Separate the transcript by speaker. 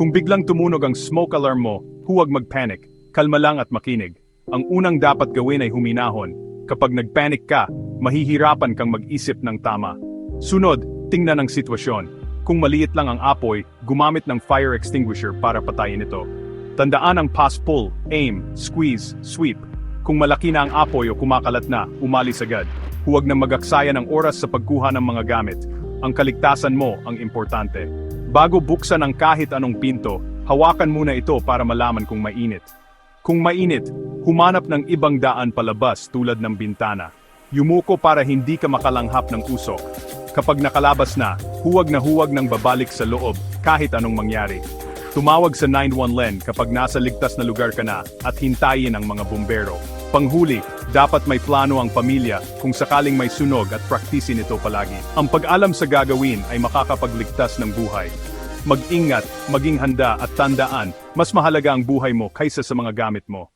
Speaker 1: Kung biglang tumunog ang smoke alarm mo, huwag magpanic. Kalma lang at makinig. Ang unang dapat gawin ay huminahon. Kapag nagpanic ka, mahihirapan kang mag-isip ng tama. Sunod, tingnan ang sitwasyon. Kung maliit lang ang apoy, gumamit ng fire extinguisher para patayin ito. Tandaan ang pass-pull, aim, squeeze, sweep. Kung malaki na ang apoy o kumakalat na, umalis agad. Huwag na magaksaya ng oras sa pagkuha ng mga gamit. Ang kaligtasan mo ang importante. Bago buksan ang kahit anong pinto, hawakan muna ito para malaman kung mainit. Kung mainit, humanap ng ibang daan palabas tulad ng bintana. Yumuko para hindi ka makalanghap ng usok. Kapag nakalabas na, huwag na huwag nang babalik sa loob kahit anong mangyari. Tumawag sa 911 kapag nasa ligtas na lugar ka na at hintayin ang mga bumbero. Panghuli, dapat may plano ang pamilya kung sakaling may sunog at praktisin ito palagi. Ang pag-alam sa gagawin ay makakapagligtas ng buhay. Mag-ingat, maging handa at tandaan, mas mahalaga ang buhay mo kaysa sa mga gamit mo.